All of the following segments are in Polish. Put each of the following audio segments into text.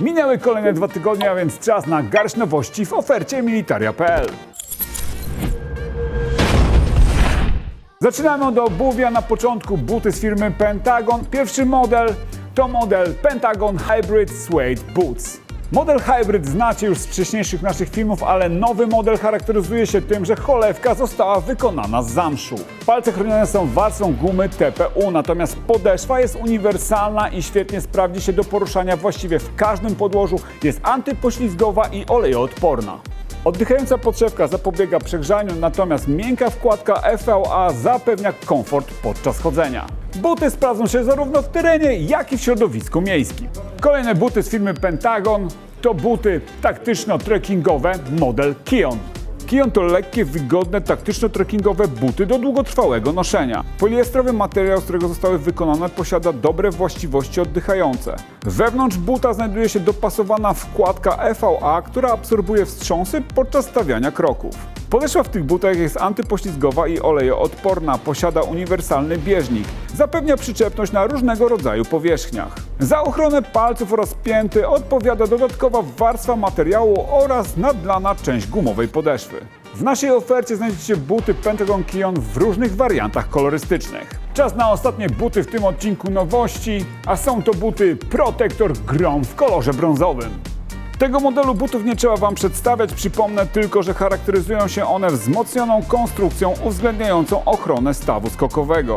Minęły kolejne dwa tygodnie, a więc czas na garść nowości w ofercie militaria.pl. Zaczynamy od obuwia. Na początku buty z firmy Pentagon. Pierwszy model to model Pentagon Hybrid Suede Boots. Model Hybrid znacie już z wcześniejszych naszych filmów, ale nowy model charakteryzuje się tym, że cholewka została wykonana z zamszu. Palce chronione są warstwą gumy TPU, natomiast podeszwa jest uniwersalna i świetnie sprawdzi się do poruszania właściwie w każdym podłożu. Jest antypoślizgowa i olejoodporna. Oddychająca podszewka zapobiega przegrzaniu, natomiast miękka wkładka FVA zapewnia komfort podczas chodzenia. Buty sprawdzą się zarówno w terenie, jak i w środowisku miejskim. Kolejne buty z firmy Pentagon to buty taktyczno-trekkingowe model Kion. Kion to lekkie, wygodne, taktyczno-trekkingowe buty do długotrwałego noszenia. Poliestrowy materiał, z którego zostały wykonane, posiada dobre właściwości oddychające. Wewnątrz buta znajduje się dopasowana wkładka EVA, która absorbuje wstrząsy podczas stawiania kroków. Podeszwa w tych butach jest antypoślizgowa i olejoodporna, posiada uniwersalny bieżnik, zapewnia przyczepność na różnego rodzaju powierzchniach. Za ochronę palców oraz pięty odpowiada dodatkowa warstwa materiału oraz nadlana część gumowej podeszwy. W naszej ofercie znajdziecie buty Pentagon Kion w różnych wariantach kolorystycznych. Czas na ostatnie buty w tym odcinku nowości, a są to buty Protector Grom w kolorze brązowym. Tego modelu butów nie trzeba Wam przedstawiać, przypomnę tylko, że charakteryzują się one wzmocnioną konstrukcją uwzględniającą ochronę stawu skokowego.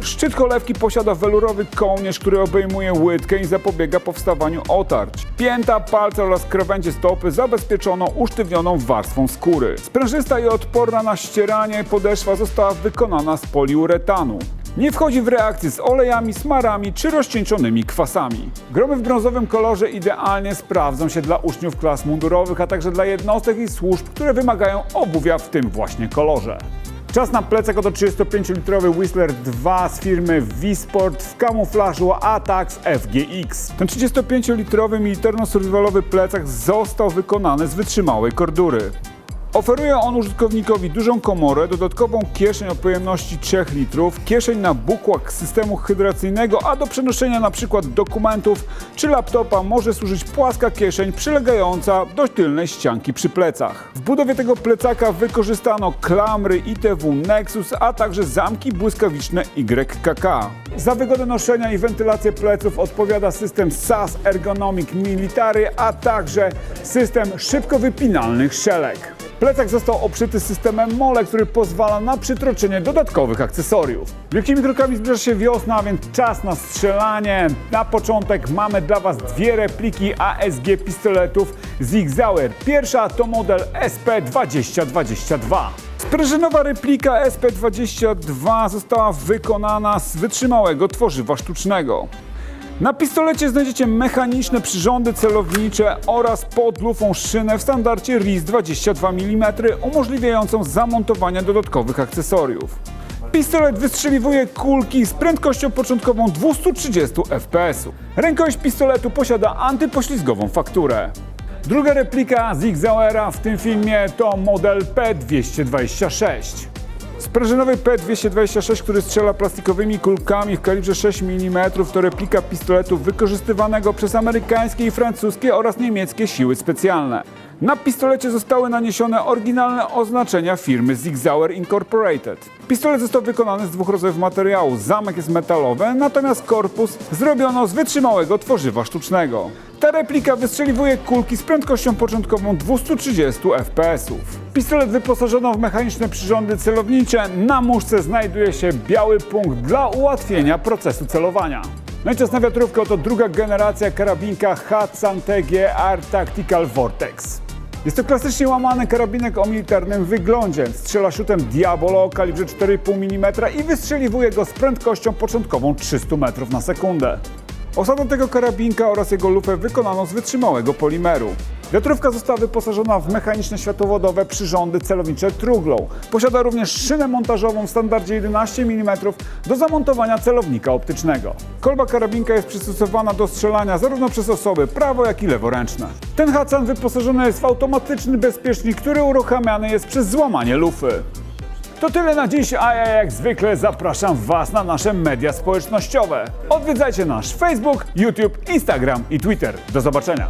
Szczyt cholewki posiada welurowy kołnierz, który obejmuje łydkę i zapobiega powstawaniu otarć. Pięta, palce oraz krawędzie stopy zabezpieczono usztywnioną warstwą skóry. Sprężysta i odporna na ścieranie podeszwa została wykonana z poliuretanu. Nie wchodzi w reakcję z olejami, smarami czy rozcieńczonymi kwasami. Gromy w brązowym kolorze idealnie sprawdzą się dla uczniów klas mundurowych, a także dla jednostek i służb, które wymagają obuwia w tym właśnie kolorze. Czas na plecak oto 35-litrowy Whistler 2 z firmy V-Sport w kamuflażu Atax FGX. Ten 35-litrowy militarno-survivalowy plecak został wykonany z wytrzymałej kordury. Oferuje on użytkownikowi dużą komorę, dodatkową kieszeń o pojemności 3 litrów, kieszeń na bukłak systemu hydracyjnego, a do przenoszenia np. dokumentów czy laptopa może służyć płaska kieszeń przylegająca do tylnej ścianki przy plecach. W budowie tego plecaka wykorzystano klamry ITW Nexus, a także zamki błyskawiczne YKK. Za wygodę noszenia i wentylację pleców odpowiada system SAS Ergonomic Military, a także system szybko wypinalnych szelek. Plecak został obszyty systemem MOLE, który pozwala na przytroczenie dodatkowych akcesoriów. Wielkimi krokami zbliża się wiosna, a więc czas na strzelanie. Na początek mamy dla Was dwie repliki ASG pistoletów Zig Zauer. Pierwsza to model SP2022. Sprężynowa replika SP22 została wykonana z wytrzymałego tworzywa sztucznego. Na pistolecie znajdziecie mechaniczne przyrządy celownicze oraz pod lufą szynę w standardzie RIS 22 mm umożliwiającą zamontowanie dodatkowych akcesoriów. Pistolet wystrzeliwuje kulki z prędkością początkową 230 fps. Rękojeść pistoletu posiada antypoślizgową fakturę. Druga replika Zig Zauera w tym filmie to model P226. Sprężynowy P226, który strzela plastikowymi kulkami w kalibrze 6 mm, to replika pistoletu wykorzystywanego przez amerykańskie i francuskie oraz niemieckie siły specjalne. Na pistolecie zostały naniesione oryginalne oznaczenia firmy Zig Zauer Incorporated. Pistolet został wykonany z dwóch rodzajów materiału. Zamek jest metalowy, natomiast korpus zrobiono z wytrzymałego tworzywa sztucznego. Ta replika wystrzeliwuje kulki z prędkością początkową 230 fps. Pistolet wyposażono w mechaniczne przyrządy celownicze. Na muszce znajduje się biały punkt dla ułatwienia procesu celowania. No i czas na wiatrówkę, oto druga generacja karabinka Hudson TGR Tactical Vortex. Jest to klasycznie łamany karabinek o militarnym wyglądzie. Strzela szutem Diabolo o kalibrze 4,5 mm i wystrzeliwuje go z prędkością początkową 300 metrów na sekundę. Osadę tego karabinka oraz jego lufę wykonano z wytrzymałego polimeru. Wiatrówka została wyposażona w mechaniczne światłowodowe przyrządy celownicze Truglow. Posiada również szynę montażową w standardzie 11 mm do zamontowania celownika optycznego. Kolba karabinka jest przystosowana do strzelania zarówno przez osoby prawo, jak i leworęczne. Ten Hudson wyposażony jest w automatyczny bezpiecznik, który uruchamiany jest przez złamanie lufy. To tyle na dziś, a ja jak zwykle zapraszam Was na nasze media społecznościowe. Odwiedzajcie nasz Facebook, YouTube, Instagram i Twitter. Do zobaczenia.